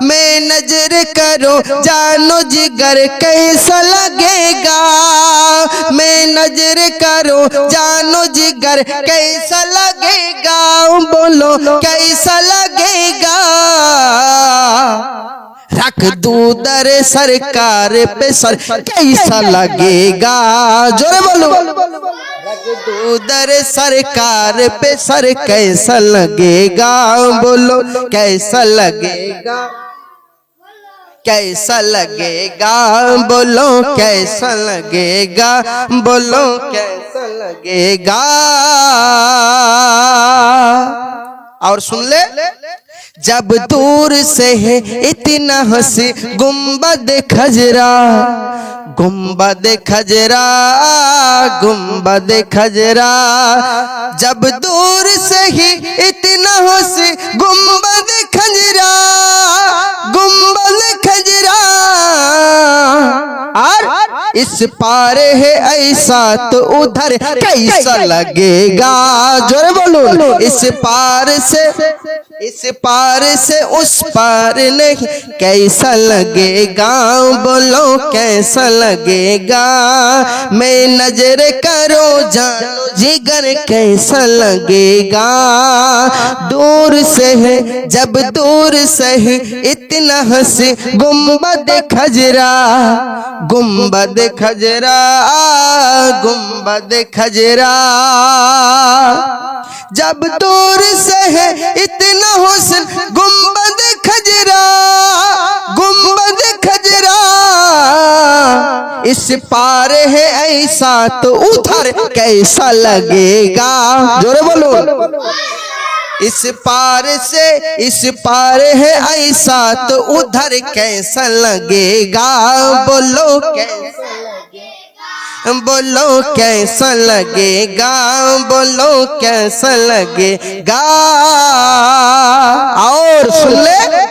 میں نظر کرو، جانو جگر کیسا لگے گا؟ میں نظر کرو، جانو جگر کیسا لگے گا؟ بولو، کیسا لگے گا؟ رکھ دو در سرکار پہ سر، کیسا لگے گا؟ جو بولو۔ در سرکار پہ سر کیسا لگے گا بولو کیسا لگے گا کیسا لگے گا بولو کیسا لگے گا بولو کیسا لگے گا اور سن لے جب دور سے ہے، اتنا ہنسی۔ گمبد خجرا گنبد کھجرا گمبد کھجرا۔ جب دور سے ہی اتنا ہنسی۔ گنبد کھجرا گنبد کھجرا۔ اور اس پار ہے ایسا تو ادھر کیسا لگے گا؟ جو بولو۔ اس پار سے اس پار سے اس پار نہیں، کیسا لگے گا؟ بولو کیسا لگے گا؟ میں نظر کرو جان جگر، کیسا لگے گا؟ دور سے ہے، جب دور سے ہے، اتنا ہنسی گمبد کھجرا گمبد کھجرا گمبد کھجرا۔ جب دور سے ہے، اتنا حسن، گنبد کھجرا گنبد کھجرا۔ اس پار ہے ایسا تو ادھر کیسا لگے گا؟ جورے بولو۔ اس پار سے، اس پار ہے ایسا تو ادھر کیسا لگے گا؟ بولو کیسا بولو کیسا لگے گا، بولو کیسا لگے گا۔ اور سن لے۔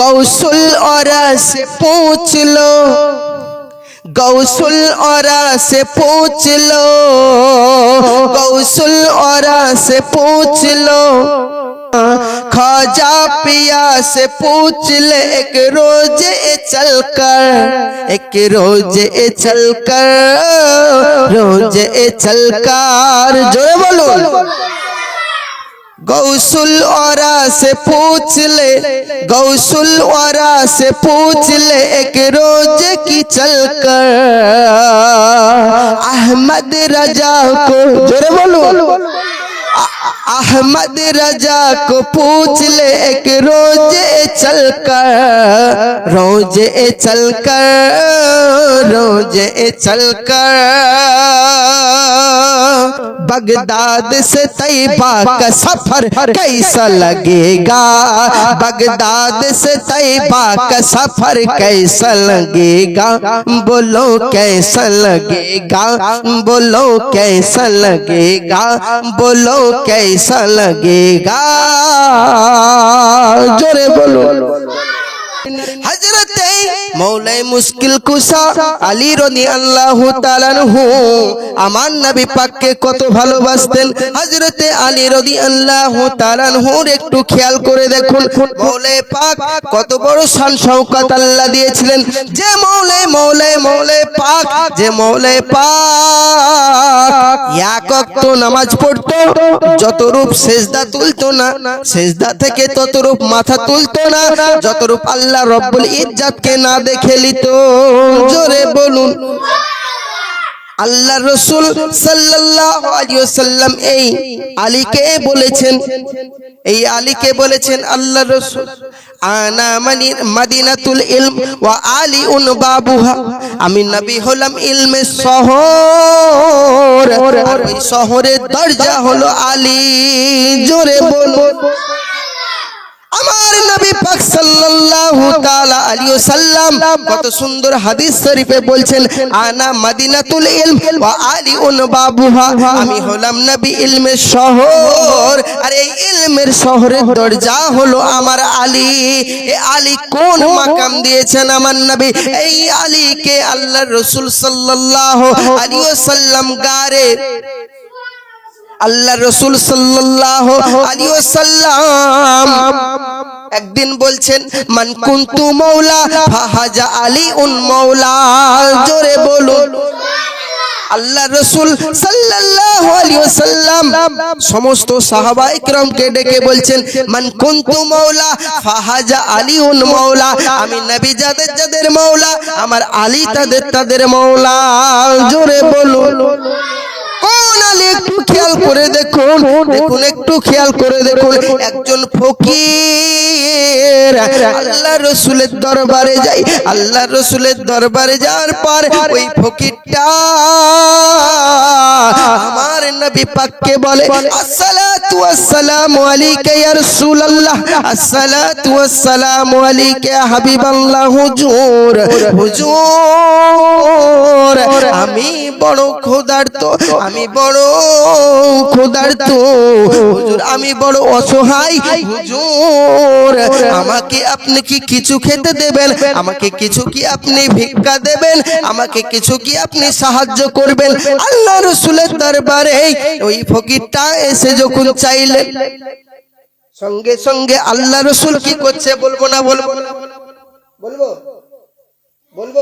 گوسل اور سے پوچھ لو۔ گوسل اور سے پوچھ لو۔ گوسل اور سے پوچھ لو۔ خواجہ پیا سے پوچھ لے، ایک روز چل کر، ایک روز چل کر، روز چل کر۔ جو بولو۔ گوسل اورا سے پوچھ لے گوسل اورا سے پوچھ لے، ایک روز کی چل کر۔ احمد رجا کو جو بولو۔ احمد رجا کو پوچھ لے ایک روز چل کر روز چل کر روز چل کر۔ بغداد سے طیبہ کا سفر کیسا لگے گا؟ بغداد سے طیبہ کا سفر کیسا لگے گا؟ بولو کیسا لگے گا؟ بولو کیسا لگے گا؟ بولو کیسا لگے گا؟ جورے بولو۔ হজরতে মৌলাই মুশকিল কুসা আলী রনি আল্লাহ তালানহু আমার নবী পাককে কত ভালোবাসতেন। হজরতে আলী রনি আল্লাহ তালানহুর একটু খেয়াল করে দেখুন, মৌলাই পাক কত বড় শান শৌকাত আল্লাহ দিয়েছিলেন। যে মৌলাই মৌলাই মৌলাই পাক, যে মৌলাই পাক এক অক্ত নামাজ পড়তো যত রূপ সেজদা তুলতো না, সেজদা থেকে তত রূপ মাথা তুলতো না যত রূপ আল্লাহ আল্লাহ রব্বুল ইজ্জাতকে না দেখে লিত। জোরে বলুন। আল্লাহ রসুল ওয়াসাল্লাম এই আলীকে বলেছেন। এই আলীকে বলেছেন আল্লাহ রসুল মাদিনাতুল ইলম আলী উন বাবুহা। আমি নবী হলাম ইলমে শহর শহরের দরজা হলো আলী। জোরে বলুন। আমার নবী পাক সাল্লাল্লাহু তাআলা আলাইহি ওয়াসাল্লাম কত সুন্দর হাদিস শরীফে বলছেন, আনা মদিনাতুল ইলম ওয়া আলিউন বাবুহা। আমি হলাম নবী ইলমের শহর। আর এই ইলমের শহরের দরজা হলো আমার আলী। এ আলী কোন মাকাম দিয়েছেন আমার নবী? এই আলীকে আল্লাহর রাসূল সাল্লাল্লাহু আলাইহি ওয়াসাল্লাম গারে। আল্লাহ রসুল সাল্লাল্লাহু আলাইহি ওয়াসাল্লাম একদিন বলছেন, মান কুনতু মাওলা, ফাহাজা আলী উন মাওলা। জোরে বলুন। আল্লাহ রসুল আলাইহি সমস্ত সাহাবা ইকরামকে ডেকে বলছেন, মান কুনতু মাওলা, ফাহাজা আলীউন মাওলা, আমি নবী যাদের যাদের মাওলা, আমার আলী তাদের তাদের মাওলা। জোরে বলুন। আলী একটু খেয়াল করে দেখুন দেখুন, একটু খেয়াল করে দেখুন, একজন ফকির। আল্লাহ রসুলের দরবারে যাই, আল্লাহ রসুলের দরবারে যাওয়ার পর ওই ফকিরটা আমার নবী পাককে বলে আসসালাতু ওয়াসসালামু আলাইকা ইয়া রাসূলুল্লাহ। আসসালাতু ওয়াসসালামু আলাইকা হাবিবাল্লাহ হুজুর হুজুর। আমি বড় ক্ষুধার্ত আমি বড় ক্ষুধার্ত। হুজুর আমি বড় অসহায় হুজুর। আমাকে আপনি কি কিছু খেতে দেবেন? আমাকে কিছু কি আপনি ভিক্ষা দেবেন? আমাকে কিছু কি আপনি সাহায্য করবেন? আল্লাহ রসুলের দরবারে ওই ফকিরটা এসে যখন চাইলে, সঙ্গে সঙ্গে আল্লাহ রসুল কি করছে বলব না বলব? বলব? বলব?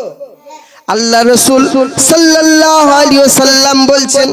আল্লাহ রসুল সাল্লাহ আলী সাল্লাম বলছেন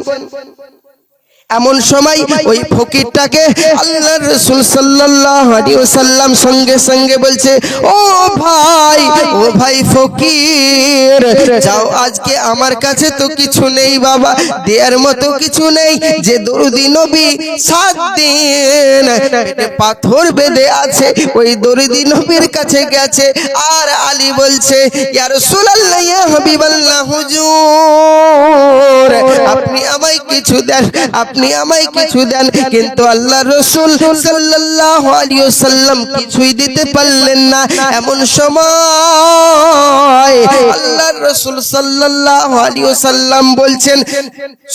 এমন সময় ওই ফকিরটাকে আল্লাহ রসুল সাল্লাল্লাহু আলাইহি ওয়াসাল্লাম সঙ্গে সঙ্গে বলছে ও ভাই ও ভাই ফকির যাও আজকে আমার কাছে তো কিছু নেই বাবা দেয়ার মতো কিছু নেই যে দরুদি নবী সাত দিন পেটে পাথর বেঁধে আছে ওই দরুদি নবীর কাছে গেছে আর আলী বলছে ইয়া রাসূলুল্লাহ ইয়া হাবিবাল্লাহ হুজুর আপনি আমায় কিছু দেন আপনি আমায় কিছু দেন, কিন্তু আল্লাহ রসুল সাল্লাল্লাহু আলাইহি ওয়াসাল্লাম কিছুই দিতে পারলেন না। এমন সময় আল্লাহ রসুল সাল্লাল্লাহু আলাইহি ওয়াসাল্লাম বলছেন,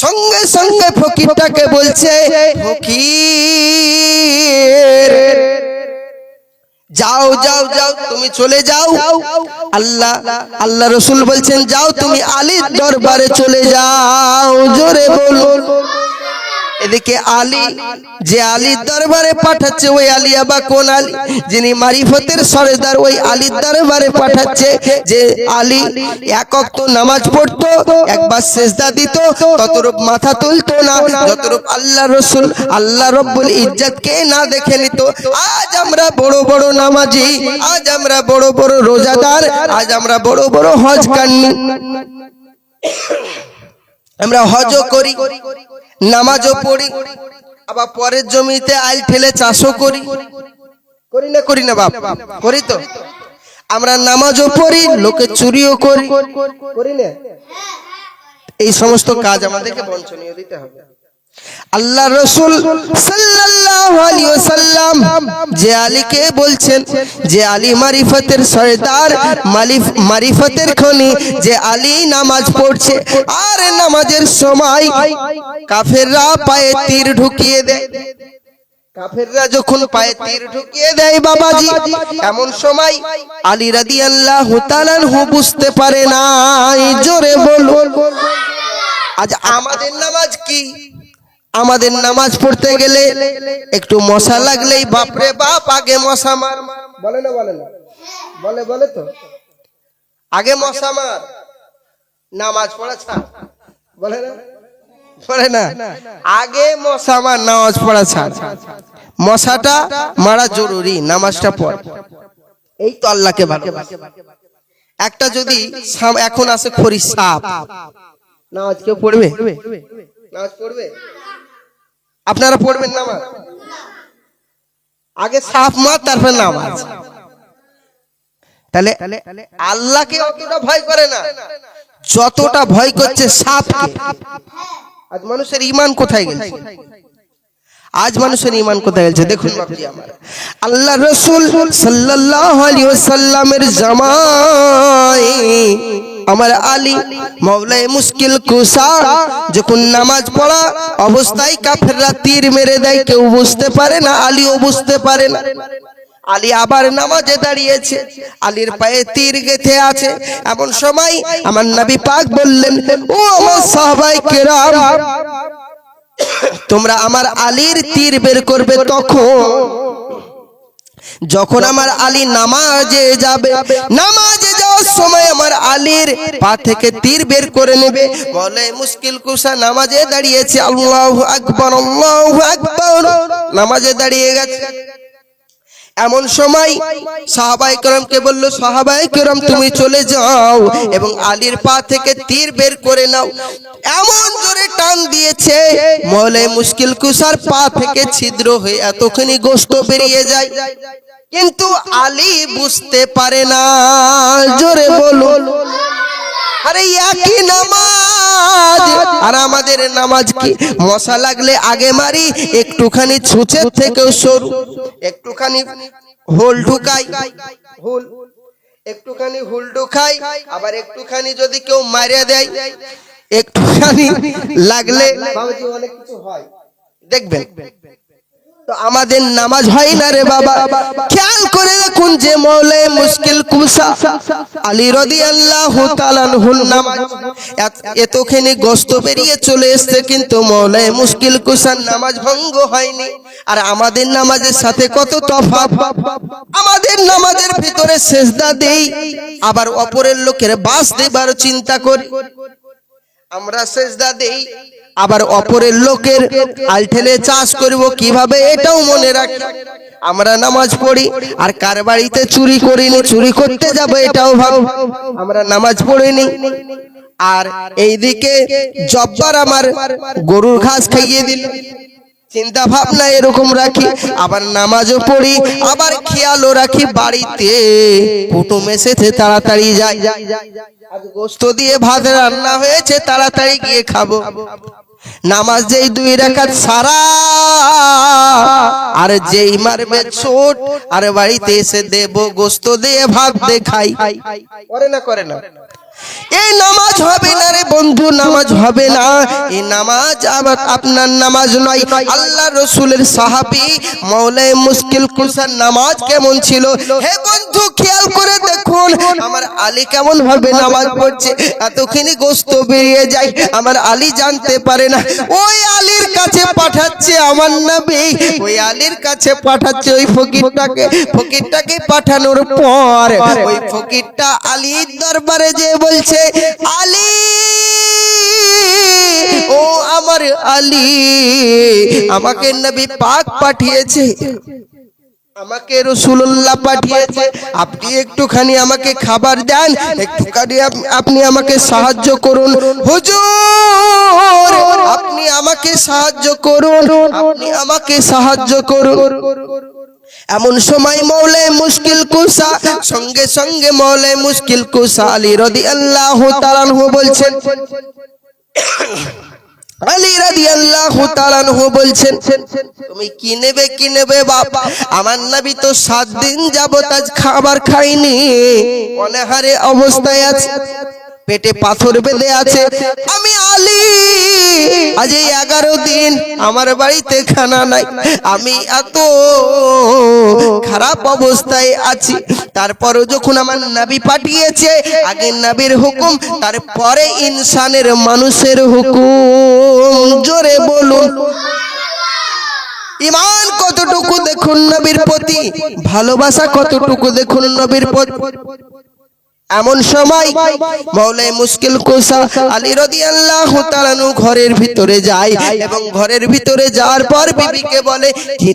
সঙ্গে সঙ্গে ফকিরটাকে বলছে, ফকির, যাও যাও যাও, তুমি চলে যাও। আল্লাহ আল্লাহ রসুল বলছেন, যাও, তুমি আলীর দরবারে চলে যাও, জোরে বলুন। এদিকে আলী, যে আলীর দরবারে পাঠাচ্ছে, ওই আলী আবা কোন আলী? যিনি মারিফতের সরেদার, ওই আলীর দরবারে পাঠাচ্ছে যে আলী একক তো নামাজ পড়তো, একবার সেজদা দিত, ততরূপ মাথা তুলতো না, যতরূপ আল্লাহ রসুল, আল্লাহ রব্বুল ইজ্জতকে না দেখে নিত। আজ আমরা বড় বড় নামাজি, আজ আমরা বড় বড় রোজাদার, আজ আমরা বড় বড় হজ কান্নি। আমরা হজও করি। নামাজও পড়ি, আবার পরের জমিতে আইল ঠেলে চাষও করি। করি না করি না বাপ, করি তো। আমরা নামাজও পড়ি, লোকে চুরিও করি। করি না? এই সমস্ত কাজ আমাদেরকে বঞ্চনীয় দিতে হবে। আল্লাহ রসুল ওয়াসাল্লাম যে আলীকে বলছেন, যে আলী মারিফতের সরদার মারিফতের খনি, যে আলী নামাজ পড়ছে, আর নামাজের সময় কাফেররা পায়ে তীর ঢুকিয়ে দেয়। আমাদের নামাজ কি? আমাদের নামাজ পড়তে গেলে একটু মশা লাগলেই বাপরে বাপ, আগে মশা মার। বলে না বলে না। বলে বলে তো। আগে মশা মার। নামাজ পড়া বলে না? বলে না? আগে মশা মার, নামাজ পড়া ছাড়। মশাটা মারা জরুরি, নামাজটা পড়। এই তো আল্লাহকে ভালো একটা যদি এখন আসে খড়ি সাপ। নামাজ কেউ পড়বে? নামাজ পড়বে? আপনারা পড়বেন নামাজ আগে সাফ মার তারপর নামাজ। তাহলে আল্লাহকে অতটা ভয় করে না। যতটা ভয় করছে সাপকে আজ মানুষের ইমান কোথায় গেছে? আজ মানুষের ইমান কোথায় গেছে? দেখুন আল্লাহ রসুল সাল্লাল্লাহু আলাইহি ওয়াসাল্লামের জামাই। আমার আলী মাওলাই মুশকিল কুসা যখন নামাজ পড়া অবস্থায় কাফেররা তীর মেরে দেয়, কেউ বুঝতে পারে না, আলীও বুঝতে পারে না। আলী আবার নামাজে দাঁড়িয়েছে, আলীর পায়ে তীর গেথে আছে। এমন সময় আমার নবী পাক বললেন, ও আমার সাহাবাই কেরাম, তোমরা আমার আলীর তীর বের করবে তখন। যখন আমার আলী নামাজে যাবে, নামাজে সময় আমার আলীর পা থেকে তীর বের করে নেবে। বলে, মুশকিল কুসা, নামাজে দাঁড়িয়েছে। আল্লাহ আকবর আল্লাহ আকবর। নামাজে দাঁড়িয়ে গেছে। এমন সময় সাহাবাই করমকে বলল সাহাবাই করম, তুমি চলে যাও এবং আলীর পা থেকে তীর বের করে নাও। এমন জোরে টান দিয়েছে। মলে মুশকিল কুসার পা থেকে ছিদ্র হয়ে এতখানি গোস্ত বেরিয়ে যায়। কিন্তু আলী বুঝতে পারে না। জোরে বলুন। আরে একই নামাজ। আর আমাদের নামাজ কি? মশা লাগলে আগে মারি একটুখানি ছুঁচের থেকেও সরু। একটুখানি হোল ঢুকাই। হোল। একটুখানি হুল ঢুকাই আবার একটুখানি যদি কেউ মারিয়া দেয় একটুখানি লাগলে অনেক কিছু হয়। দেখবেন। তো আমাদের নামাজ হয় না রে বাবা। খেয়াল করে দেখুন যে মৌলে মুশকিল কুসা আলী রদি আল্লাহ এতখানি গোস্ত বেরিয়ে চলে এসছে কিন্তু মৌলে মুশকিল কুসার নামাজ ভঙ্গ হয়নি। আর আমাদের নামাজের সাথে কত তফাৎ? আমাদের নামাজের ভিতরে সেজদা দেই, আবার অপরের লোকের বাস দেবার চিন্তা করি। আমরা সেজদা দেই। আবার অপরের লোকের আলঠেলে চাষ করব কীভাবে এটাও মনে রাখি। আমরা নামাজ পড়ি আর কার বাড়িতে চুরি করিনি, চুরি করতে যাব এটাও ভাব। আমরা নামাজ পড়িনি। আর এইদিকে জব্বার আমার গরুর ঘাস খাইয়ে দিল। চিন্তা ভাবনা এরকম রাখি, আবার নামাজও পড়ি, আবার খেয়ালও রাখি বাড়িতে। কুটুম এসেছে, তাড়াতাড়ি যাই। গোস্ত দিয়ে ভাত রান্না হয়েছে, তাড়াতাড়ি গিয়ে খাব। নামাজ যেই দুই রাকাত সারা, আর যেই মারবে ছোট আর বাড়িতে এসে দেব গোস্ত দিয়ে ভাত দিয়ে খাই করে না করে না। এই নামাজ হবে না রে বন্ধু, নামাজ হবে না। এই নামাজ আবার আপনার নামাজ নয়। আল্লাহ রসুলের সাহাবি মৌলাই মুশকিল কুসার নামাজ কেমন ছিল? হে বন্ধু, খেয়াল করে দেখুন, আমার আলী কেমন ভাবে নামাজ পড়ছে। এতখানি গোস্ত বেরিয়ে যায়, আমার আলী জানতে পারে না। ওই আলীর কাছে পাঠাচ্ছে আমার নবী। ওই আলীর কাছে পাঠাচ্ছে ওই ফকিরটাকে। ফকিরটাকে পাঠানোর পর ওই ফকিরটা আলীর দরবারে যে বলছে, আলী, ও আমার আলী, আমাকে নবী পাক পাঠিয়েছে। আমাকে রসুল্লাহ পাঠিয়েছে। আপনি একটুখানি আমাকে খাবার দেন, একটুখানি আপনি আমাকে সাহায্য করুন। হুজুর, আপনি আমাকে সাহায্য করুন, আপনি আমাকে সাহায্য করুন। এমন সময় মৌলে মুশকিল কুসা, সঙ্গে সঙ্গে মৌলে মুশকিল কুসা আলী রদি আল্লাহ তালানহু বলছেন, আলী রাদিয়াল্লাহু তাআলা আনহু বলছেন, তুমি কি নেবে কি নেবে বাপ? আমার নবী তো সাত দিন যাবত আজ খাবার খাইনি অনাহারে অবস্থায় আছে। পেটে পাথর বেঁধে আছে। আমি আলী, আজ এই এগারো দিন আমার বাড়িতে খানা নাই। আমি এত খারাপ অবস্থায় আছি। তারপরও যখন আমার নাবি পাঠিয়েছে আগে নাবির হুকুম, তারপরে ইনসানের মানুষের হুকুম। জোরে বলুন। ইমান কতটুকু দেখুন নবীর প্রতি? ভালোবাসা কতটুকু দেখুন নবীর প্রতি? এমন সময় মৌলাই মুশকিল কোসা আলী রদি নু ঘরের ভিতরে যায় এবং ঘরের ভিতরে যাওয়ার পর বিবিকে বলে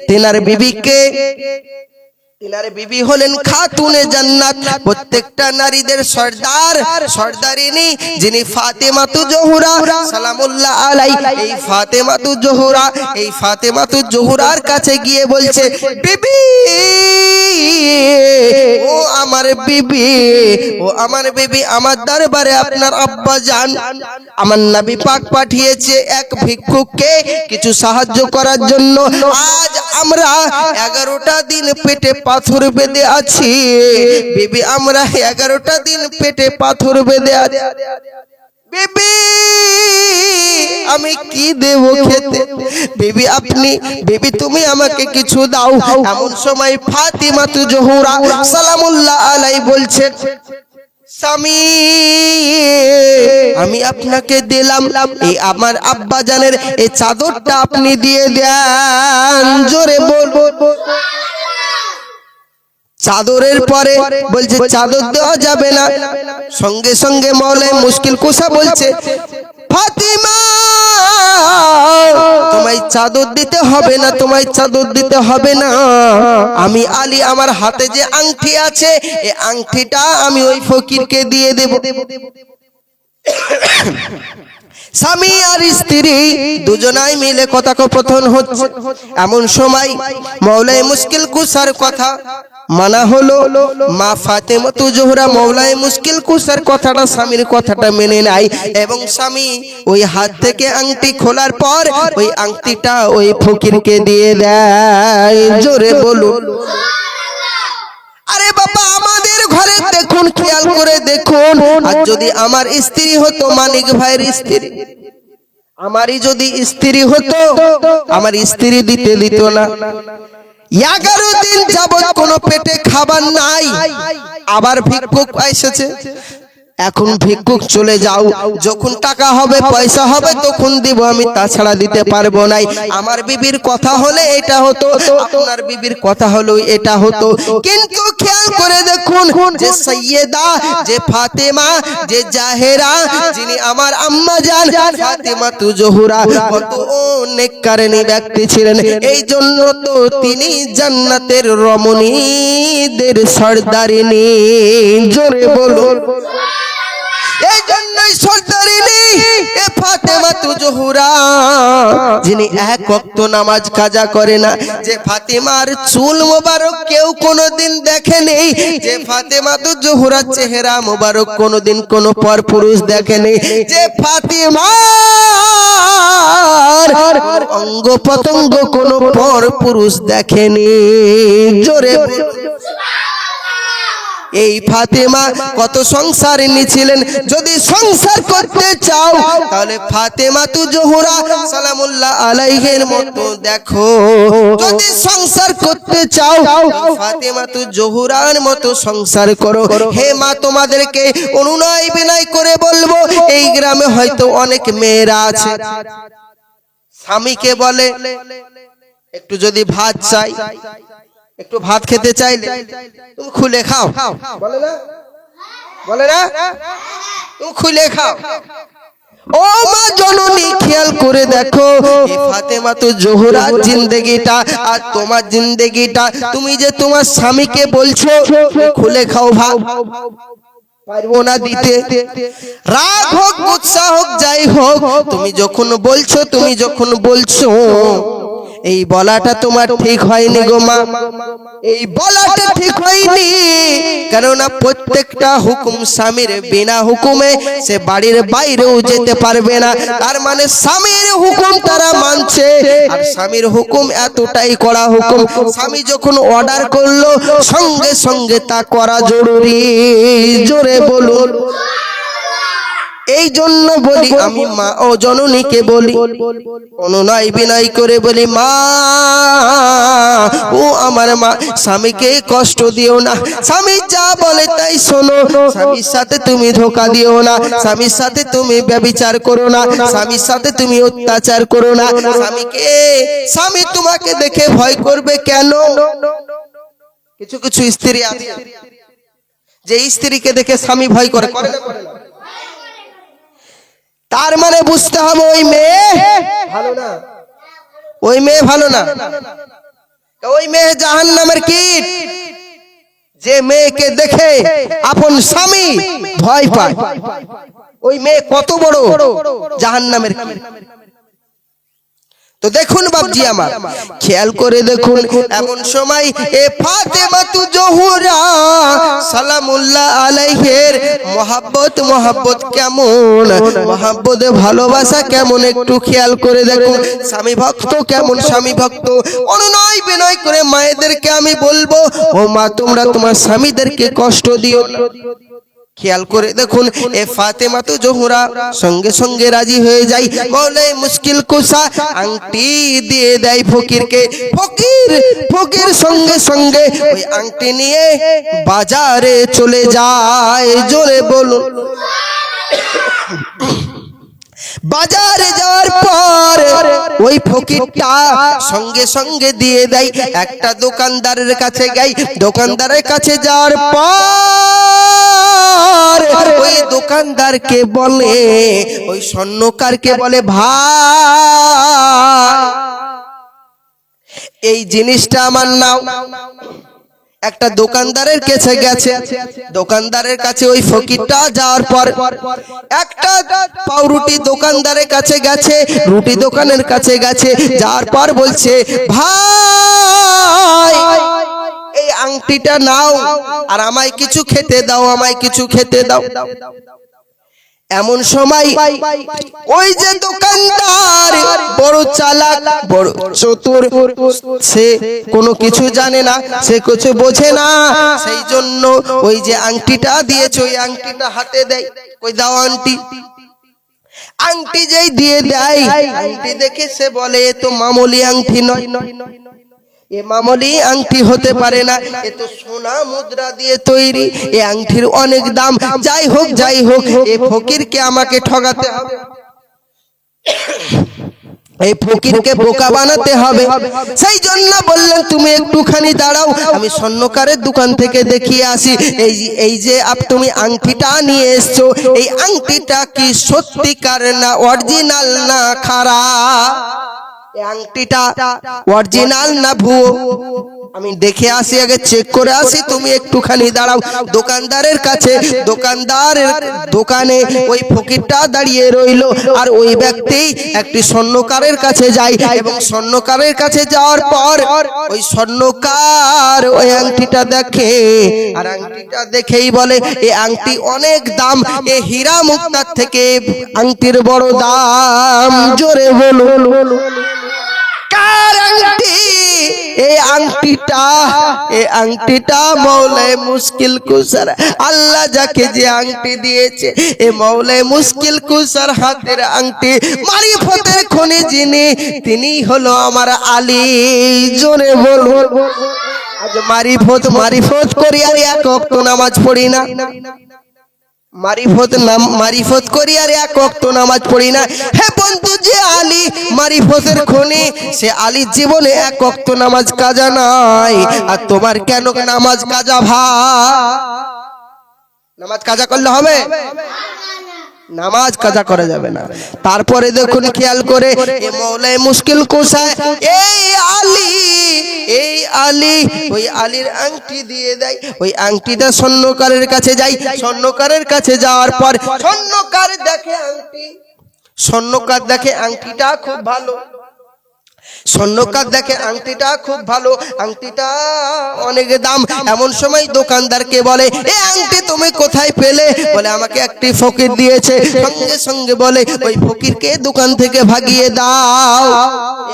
তেনার বিবিকে? তিনার বিবি হলেন খাতুনে জান্নাত। প্রত্যেকটা নারীদের সর্দার, সর্দারিনী, যিনি ফাতেমাতু জোহরা, সালামুল্লাহ আলাই এই ফাতেমাতু জোহরা, এই ফাতেমাতু জোহরার কাছে গিয়ে বলছে, বিবি, ও আমার বিবি, ও আমার বিবি, আমার দরবারে আপনার আব্বা জান আমার নবী পাক পাঠিয়েছে এক ভিক্ষুককে কিছু সাহায্য করার জন্য। আজ আমরা এগারোটা দিন পেটে পাথর বেঁধে আছি। বেবি, আমরা এগারোটা দিন পেটে পাথর বেঁধে আছি। বেবি, আমি কি দেব খেতে? বেবি, আপনি, বেবি, তুমি আমাকে কিছু দাও। এমন সময় ফাতিমা তু জোহরা সালামুল্লাহ আলাই বলছেন, স্বামী, আমি আপনাকে দিলাম। এই আমার আব্বা জানের এই চাদরটা আপনি দিয়ে দেন। জোরে বল চাদরের পরে বলছে, চাদর দেওয়া যাবে না। সঙ্গে সঙ্গে মলে মুশকিল কুসা বলছে, ফাতিমা, তোমায় চাদর দিতে হবে না, তোমায় চাদর দিতে হবে না। আমি আলী, আমার হাতে যে আংটি আছে এই আংটিটা আমি ওই ফকিরকে দিয়ে দেব। স্বামী আর স্ত্রী দুজনাই মিলে কথা কথন হচ্ছে। এমন সময় মৌলাই মুশকিল কুসার কথা মানা হলো। মা ফাতেমা তু জোহরা মৌলাই মুশকিল কুসার কথাটা, স্বামীর কথাটা মেনে নাই এবং স্বামী ওই হাত থেকে আংটি খোলার পর ওই আংটিটা ওই ফকিরকে দিয়ে দেয়। জোরে বলুন আরে বাবা আমাদের ঘরে দেখুন খেয়াল করে দেখুন, আর যদি আমার স্ত্রী হতো, মানিক ভাইয়ের স্ত্রী, আমারই যদি স্ত্রী হতো, আমার স্ত্রী দিতে দিত না। এগারো দিন যাবত কোনো পেটে খাবার নাই, আবার ভিক্ষুক এসেছে। এখন ভিক্ষুক চলে যাও, যখন টাকা হবে, পয়সা হবে, তখন দিব, আমি তাছাড়া দিতে পারব নাই। আমার বিবির কথা হলে এটা হতো, আপনার বিবির কথা হলো এটা হতো। কিন্তু খেয়াল করে দেখুন যে সৈয়দা যে ফাতেমা যে জাহেরা যিনি আমার আম্মা জান ফাতেমা তু জোহরা কত অনেক কারণে ব্যক্তি ছিলেন। এই জন্য তো তিনি জান্নাতের রমণীদের সর্দারিনী। জোরে বলুন। ফাতেমা তু জহুরা, যিনি এক ওয়াক্ত নামাজ কাজা করে না। যে ফাতেমার চুল মোবারক কেউ কোনোদিন দেখেনি, যে ফাতেমা তু জহুরা চেহারা মোবারক কোনোদিন কোনো পর পুরুষ দেখেনি। যে ফাতেমা অঙ্গ পতঙ্গ কোনো পর পুরুষ দেখেনি। জোরে। এই ফাতেমা কত সংসার নিয়েছিলেন। যদি সংসার করতে চাও, তাহলে ফাতেমা তু জোহরা সালামুল্লাহ আলাইহের মতো দেখো। যদি সংসার করতে চাও, ফাতেমা তু জোহরার মতো সংসার করো। হে মা, তোমাদেরকে অনুনয় বিনয় করে বলব, এই গ্রামে হয়তো অনেক মেয়েরা আছে। স্বামীকে বলে, একটু যদি ভাত চাই একটু ভাত খেতে চাইলে তুমি খুলে খাও। বলে না? বলে না? তুমি খুলে খাও। ও মা জননী, খেয়াল করে দেখো ফাতেমা তো জোহরার জিন্দেগিটা আর তোমার জিন্দেগিটা। তুমি যে তোমার স্বামীকে বলছো খুলে খাও ভাও পারব না দিতে। রাগ হোক উৎসাহ হোক, যাই হোক, তুমি যখন বলছো, তুমি যখন বলছো এই বলাটা তোমার ঠিক হয়নি গো মা। এই বলাটা ঠিক হয়নি, কেননা প্রত্যেকটা হুকুম স্বামীর বিনা হুকুমে সে বাড়ির বাইরেও যেতে পারবে না। তার মানে স্বামীর হুকুম তারা মানছে, আর স্বামীর হুকুম এতটাই করা হুকুম, স্বামী যখন অর্ডার করল, সঙ্গে সঙ্গে তা করা জরুরি। জোরে বলুন। এই জন্য বলি আমি মা ও জননীকে বলি। অনুনয় বিনয় করে বলি মা ও আমার মা স্বামীকে কষ্ট দিও না। স্বামী যা বলে তাই শোনো। স্বামীর সাথে তুমি ধোকা দিও না। স্বামীর সাথে তুমি ব্যবিচার করো না। স্বামীর সাথে তুমি অত্যাচার করো না। স্বামীকে স্বামী তোমাকে দেখে ভয় করবে কেন? কিছু কিছু স্ত্রী আছে। যে স্ত্রীকে দেখে স্বামী ভয় করে করে না। তার মানে বুঝতে হবে ওই মেয়ে ভালো না। ওই মেয়ে ভালো না। ওই মেয়ে জাহান নামের কীট। যে মেয়েকে দেখে আপন স্বামী ভয় পায়। ওই মেয়ে কত বড়? জাহান নামের তো দেখুন বাবজি আমার খেয়াল করে দেখুন এমন সময় এ ফাতেমা তু জহুরা সালামুল্লাহ আলাইহের মোহাব্বত মোহাব্বত কেমন? মোহাব্বত ভালোবাসা কেমন? একটু খেয়াল করে দেখুন। স্বামী ভক্ত কেমন? স্বামী ভক্ত অনুনয় বিনয় করে মায়েদেরকে আমি বলব ও মা তোমরা তোমার স্বামীদেরকে কষ্ট দিও না। খেয়াল করে দেখুন, এ ফাতেমা তো জোহরা সঙ্গে সঙ্গে রাজি হয়ে যায়। বলে, মুশকিল কুসা, আংটি দিয়ে দেয় ফকিরকে। ফকির ফকির সঙ্গে সঙ্গে ওই আংটি নিয়ে বাজারে চলে যায়। জোরে বলুন। বাজারে যাওয়ার পর ওই ফকিরটা সঙ্গে সঙ্গে দিয়ে দেয়। একটা দোকানদারের কাছে গাই। দোকানদারের কাছে যাওয়ার পর ওই দোকানদারকে বলে, ওই স্বর্ণকারকে বলে, ভাই, এই জিনিসটা আমার নাও। একটা দোকানদারের কাছে গেছে। দোকানদারের কাছে ওই ফকিরটা যাওয়ার পর একটা পাউরুটি দোকানদারের কাছে গেছে, রুটি দোকানের কাছে গেছে, যাওয়ার পর বলছে, ভাই, এই আংটিটা নাও, আর আমায় কিছু খেতে দাও, আমায় কিছু খেতে দাও। এমন সময় ওই যে দোকানদার, বড় চালাক, বড় চতুর, সে কোনো কিছু জানে না, সে কিছু বোঝে না। সেই জন্য ওই যে আংটিটা দিয়েছে, ওই আংটিটা হাতে দেয়। ওই দাও আংটি। আংটি যেই দিয়ে দেয়, আংটি দেখে সে বলে তো মামুলি আংটি নয় নয়। এ মামুলি আংটি হতে পারে না, এ তো সোনা মুদ্রা দিয়ে তৈরি, এ আংটির অনেক দাম, যাই হোক যাই হোক, এ ফকিরকে আমাকে ঠগাতে হবে। এই ফকিরকে বোকা বানাতে হবে। সেই জন্য বললেন, তুমি একটুখানি দাঁড়াও, আমি স্বর্ণকারের দোকান থেকে দেখিয়ে আসি। এই এই যে আপ, তুমি আংটিটা নিয়ে এসছো, এই আংটিটা কি সত্যিকার না অরিজিনাল না খারাপ? আংটিটা অরিজিনাল না ভুয়ো? আমি দেখে আসি, আগে চেক করে আসি, তুমি একটুখানি দাঁড়াও। দোকানদারের কাছে, দোকানদারের দোকানে ওই ফকিরটা দাঁড়িয়ে রইল আর ওই ব্যক্তি একটি স্বর্ণকারের কাছে যায় এবং স্বর্ণকারের কাছে যাওয়ার পর ওই স্বর্ণকার ওই আংটিটা দেখে আর আংটিটা দেখেই বলে এই আংটি অনেক দাম, এ হীরা মুক্তার থেকে আংটির বড় দাম। জোরে বলুন। আংটি। এই আংটিটা এই আংটিটা মৌলায় মুশকিল কুসার আল্লাহ যাকে যে আংটি দিয়েছে, এ মৌলায় মুশকিল কুসার হাতের আংটি। মারিফতের খনি যিনি, তিনি হলো আমার আলী। জোরে বলুন। আজ মারিফত মারিফত করি আর এক নামাজ পড়ি না। মারিফত নাম, মারিফত করি আর এক অক্ট নামাজ পড়ি না। হে বন্ধু যে আলী, মারিফতের খনি, সে আলীর জীবনে এক অক্ট নামাজ কাজা নাই। আর তোমার কেন নামাজ কাজা ভা নামাজ কাজা করলে হবে? নামাজ কাজা করা যাবে না। তারপরে দেখুন, খেয়াল করে, এ মৌলায় মুশকিল কোষায় এই আলী এই আলী, ওই আলীর আংটি দিয়ে দেয়। ওই আংটিটা স্বর্ণকারের কাছে যাই স্বর্ণকারের কাছে যাওয়ার পর স্বর্ণকার দেখে আংটি। স্বর্ণকার দেখে আংটিটা খুব ভালো। স্বর্ণকার দেখে আংটিটা খুব ভালো আংটিটা অনেক দাম এমন সময় দোকানদারকে বলে এ আংটি তুমি কোথায় পেলে বলে আমাকে একটি ফকির দিয়েছে সঙ্গে সঙ্গে বলে ওই ফকিরকে দোকান থেকে ভাগিয়ে দাও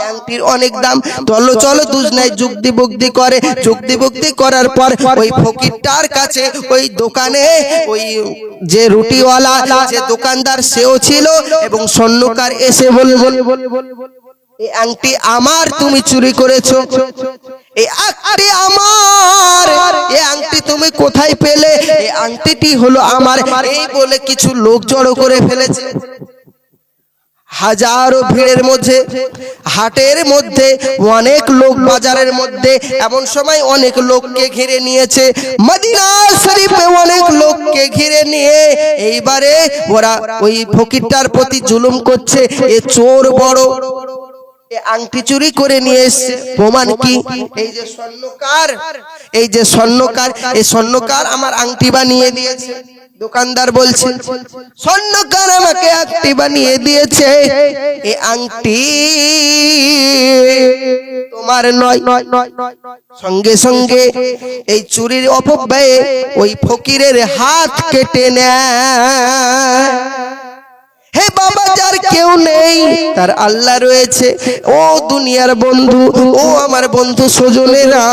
আংটির অনেক দাম চলো চলো দুজনায় যুক্তি বুক্তি করে যুক্তি বুক্তি করার পর ওই ফকিরটার কাছে ওই দোকানে ওই যে রুটিওয়ালা যে দোকানদার সেও ছিল এবং স্বর্ণকার এসে বলে বলে বলে এই আংটি আমার তুমি চুরি করেছ। এই আংটি আমার, এই আংটি তুমি কোথায় পেলে? এই আংটিটি হলো আমার। এই বলে কিছু লোক জড়ো করে ফেলেছে। হাজারো ভিড়ের মধ্যে, হাটের মধ্যে, অনেক লোক বাজারের মধ্যে, এমন সময় অনেক লোককে ঘিরে নিয়েছে। মদিনা শরীফে অনেক লোককে ঘিরে নিয়ে এইবারে ওরা ওই ফকিরটার প্রতি জুলুম করছে। এ চোর বড়। আংটি চুরি করে নিয়ে এসছে। প্রমাণ কি? এই যে স্বর্ণকার, এই যে স্বর্ণকার, এই স্বর্ণকার আমার আংটি বানিয়ে দিয়েছে। দোকানদার বলছে, স্বর্ণকার আমাকে আংটি বানিয়ে দিয়েছে। এই আংটি তোমার নয়। সঙ্গে সঙ্গে এই চুরির অপব্যয়ে ওই ফকিরের হাত কেটে নেয়। হে বাবা, যার কেউ নেই, তার আল্লাহ রয়েছে। ও দুনিয়ার বন্ধু, ও আমার বন্ধু সজনেরা,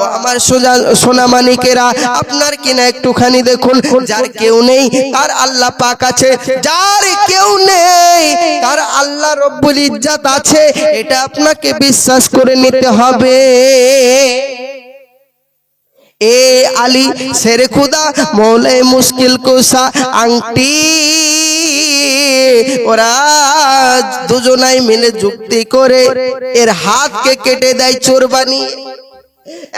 ও আমার সোজা সোনামানিকেরা আপনার কিনা একটুখানি দেখুন, যার কেউ নেই, তার আল্লাহ পাক আছে। যার কেউ নেই, তার আল্লাহ রব্বুল ইজ্জাত আছে, এটা আপনাকে বিশ্বাস করে নিতে হবে। এ আলী, শের খুদা মৌলাই মুশকিল কুসা, আংটি। ওরা দুজনাই মিলে যুক্তি করে এর হাতকে কেটে দেয় চোর বানিয়ে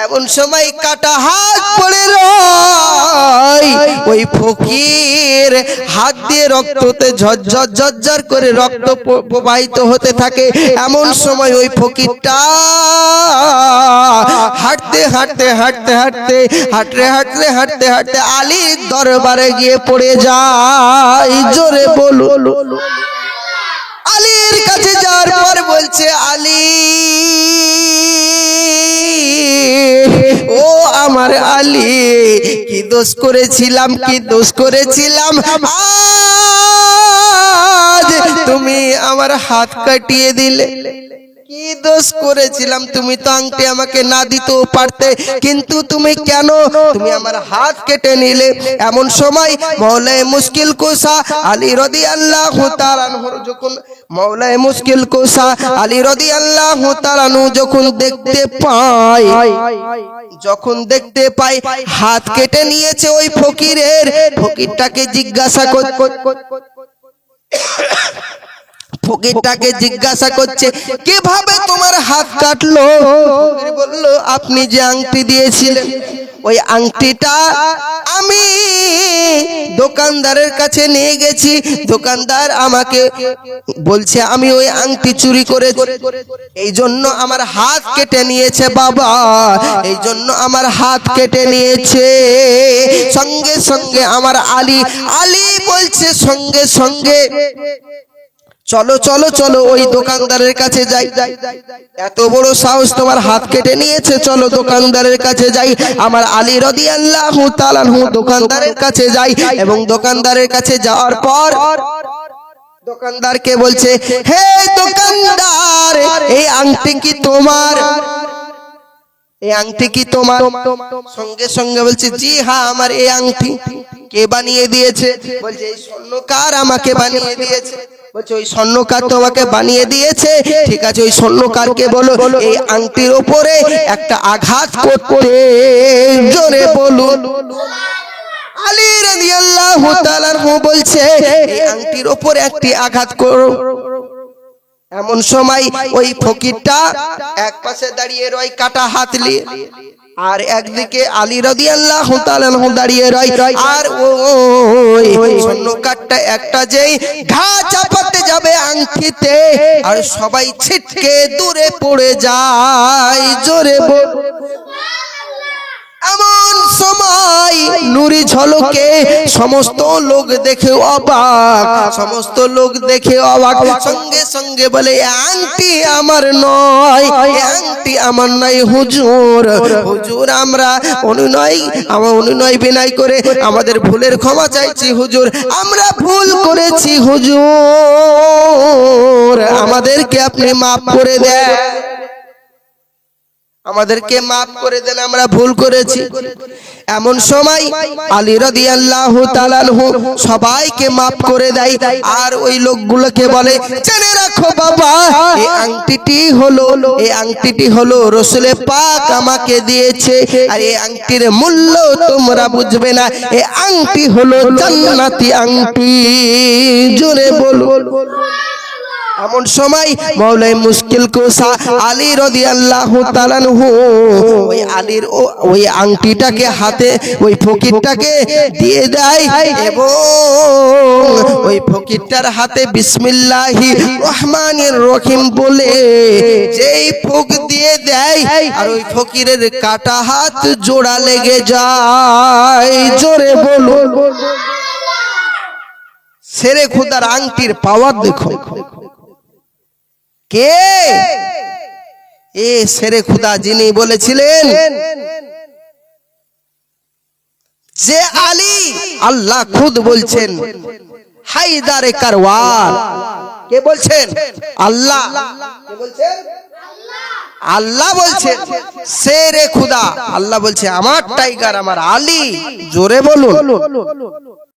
এমন সময় কাটা হাত পড়ে রয়। ওই ফকির হাত দিয়ে রক্ততে ঝরঝর ঝরঝর করে রক্ত প্রবাহিত হতে থাকে। এমন সময় ওই ফকিরটা হাঁটতে হাঁটতে হাঁটতে হাঁটতে হাঁটতে হাঁটতে হাঁটতে হাঁটতে আলীর দরবারে গিয়ে পড়ে যায়। জোরে বলুন। আলীর কাছে যাওয়ার পর বলছে, আলী ও আমার আলী কি দোষ করেছিলাম কি দোষ করেছিলাম? তুমি আমার হাত কাটিয়ে দিলে। কি দোষ করেছিলাম? তুমি তো আংটি আমাকে না দিতেও পারতে, কিন্তু তুমি কেন? তুমি আমার হাত কেটে নিলে। এমন সময় মৌলায় মুশকিল কোসা আলী রদি আল্লাহ যখন মৌলায় মুশকিল কোসা আলী রদি আল্লাহ যখন দেখতে পায়, যখন দেখতে পাই হাত কেটে নিয়েছে ওই ফকিরের, ফকিরটাকে জিজ্ঞাসা কর ফকিরটাকে জিজ্ঞাসা করছে কীভাবে তোমার হাত কাটলো? বলল আপনি যে আংটি দিয়েছিলেন ওই আংটিটা আমি দোকানদারের কাছে নিয়ে গেছি। দোকানদার আমাকে বলছে আমি ওই আংটি চুরি করে এই জন্য আমার হাত কেটে নিয়েছে বাবা। এই জন্য আমার হাত কেটে নিয়েছে। সঙ্গে সঙ্গে আমার আলী আলী বলছে সঙ্গে সঙ্গে চলো চলো চলো, ওই দোকানদারের কাছে যাই। এত বড় সাহস তোমার হাত কেটে নিয়েছে। চলো, দোকানদারের কাছে যাই। আমার আলী রদি আল্লাহ দোকানদারের কাছে যাই এবং দোকানদারের কাছে যাওয়ার পর দোকানদারকে বলছে, হে দোকানদার, এই আংটি কি তোমার? এই আংটি কি তোমার? সঙ্গে সঙ্গে বলছে, জি হ্যাঁ আমার এই আংটি। কে বানিয়ে দিয়েছে? বলছে, এই স্বর্ণকার আমাকে বানিয়ে দিয়েছে। বলছে, ওই স্বর্ণকার তোমাকে বানিয়ে দিয়েছে। ঠিক আছে, ওই স্বর্ণকারকে বলো, এই আংটির ওপরে একটা আঘাত করতে। জোরে বলুন আলী রাদিয়াল্লাহু তাআলার বলছে, এই আংটির ওপরে একটি আঘাত করো। এমন সময় ওই ফকিরটা এক পাশে দাঁড়িয়ে রয় কাটা হাত নিয়ে। আর একদিকে আলী রদি আল্লাহ দাঁড়িয়ে রয় আর ওই স্বর্ণকারটা একটা যেই ঘা চাপাতে যাবে আংটিতে আর সবাই ছিটকে দূরে পড়ে যায় জোরে বল। নুরি ঝলকে সমস্ত লোক দেখে অবাক সমস্ত লোক দেখে অবাক। সঙ্গে সঙ্গে বলে "এ আংটি আমার নয় আংটি আমার নয় হুজুর। হুজুর আমরা অনুনয় আমার অনুনয় বিনয় করে আমাদের ভুলের ক্ষমা চাইছি হুজুর। আমরা ভুল করেছি হুজুর। আমাদেরকে আপনি মাফ করে দেন। আমাদেরকে মাফ করে দেন আমরা ভুল করেছি। এমন সময় আলী রাদিয়াল্লাহু তাআলাহু সবাইকে মাফ করে দেয়। আর ওই লোকগুলোকে বলে জেনে রাখো বাবা এই আংটিটি হলো এই আংটিটি হলো রসুলে পাক আমাকে দিয়েছে। আর এই আংটির মূল্য তোমরা বুঝবে না। এই আংটি হলো জান্নাতি আংটি। জোরে বলো। এমন সময় মৌলাই মুশকিল কুসা আলী রাদিয়াল্লাহু তাআলাহু ওই আলীর ওই আংটিটাকে হাতে, ওই ফকিরটাকে দিয়ে দেয় এবং ওই ফকিরটার হাতে বিসমিল্লাহি রহমানির রহিম বলে যেই ফুক দিয়ে দেয় আর ওই ফকিরের কাটা হাত জোড়া লেগে যায়। জোরে বলুন। সেরে খুদার আংটির পাওয়ার দেখো। কে? এ সেরে খুদা যিনি বলেছিলেন যে আলী আল্লাহ খুদ বলছেন, হায়দারে কারওয়ার কে বলছেন? আল্লাহ। বলছেন? আল্লাহ বলছে সে রে খুদা। আল্লাহ বলছে, আমার টাইগার আমার আলী, জোরে বলুন।